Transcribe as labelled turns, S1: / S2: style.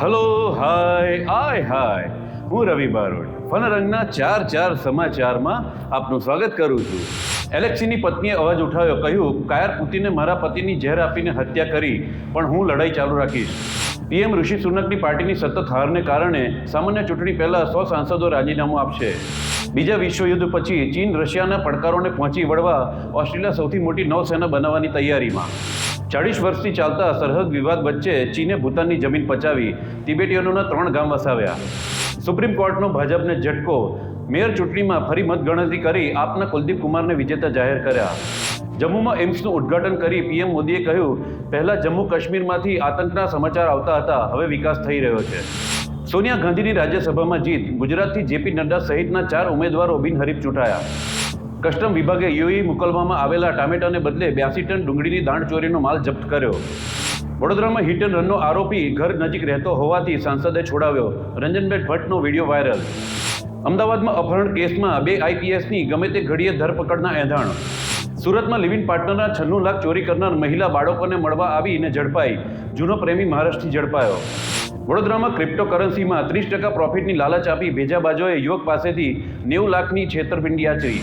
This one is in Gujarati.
S1: હલો હાય આય હાય હું રવિ બારોટ. ફનરંગના ચાર ચાર સમાચારમાં આપનું સ્વાગત કરું છું. એલેક્સીની પત્નીએ અવાજ ઉઠાવ્યો, કહ્યું, કાયર પુતિને મારા પતિની ઝેર આપીને હત્યા કરી, પણ હું લડાઈ ચાલુ રાખીશ. પીએમ ઋષિ સુનકની પાર્ટીની સતત હારને કારણે સામાન્ય ચૂંટણી પહેલાં સો સાંસદો રાજીનામું આપશે. બીજા વિશ્વયુદ્ધ પછી ચીન રશિયાના પડકારોને પહોંચી વળવા ઓસ્ટ્રેલિયા સૌથી મોટી નૌસેના બનાવવાની તૈયારીમાં. ચાળીસ વર્ષથી ચાલતા સરહદ વિવાદ વચ્ચે ચીને ભૂતાનની જમીન પચાવી તિબેટીઓના ત્રણ ગામ વસાવ્યા. સુપ્રીમ કોર્ટનો ભાજપને ઝટકો. મેયર ચૂંટણીમાં ફરી મતગણતરી કરી આપના કુલદીપ કુમારને વિજેતા જાહેર કર્યા. જમ્મુમાં એમ્સનું ઉદ્ઘાટન કરી પીએમ મોદીએ કહ્યું, પહેલાં જમ્મુ કાશ્મીરમાંથી આતંકના સમાચાર આવતા હતા, હવે વિકાસ થઈ રહ્યો છે. સોનિયા ગાંધીની રાજ્યસભામાં જીત. ગુજરાતથી જેપી નડ્ડા સહિતના ચાર ઉમેદવારો બિનહરીફ ચૂંટાયા. કસ્ટમ વિભાગે યુએ મોકલવામાં આવેલા ટામેટાને બદલે બ્યાસી ટન ડુંગળીની દાણ ચોરીનો માલ જપ્ત કર્યો. વડોદરામાં હિટ એન્ડ રનનો આરોપી ઘર નજીક રહેતો હોવાથી સાંસદે છોડાવ્યો. રંજનબેન ભટ્ટનો વીડિયો વાયરલ. અમદાવાદમાં અપહરણ કેસમાં બે આઈપીએસની ગમે તે ઘડીએ ધરપકડના એંધાણ. સુરતમાં લિવિંગ પાર્ટનરના છન્નું લાખ ચોરી કરનાર મહિલા બાળકોને મળવા આવીને ઝડપાઈ. જૂનો પ્રેમી મહારાષ્ટ્રથી ઝડપાયો. વડોદરામાં ક્રિપ્ટોકરન્સીમાં ત્રીસ ટકા પ્રોફિટની લાલચ આપી ભેજાબાજોએ યુવક પાસેથી નેવું લાખની છેતરપિંડી આચરી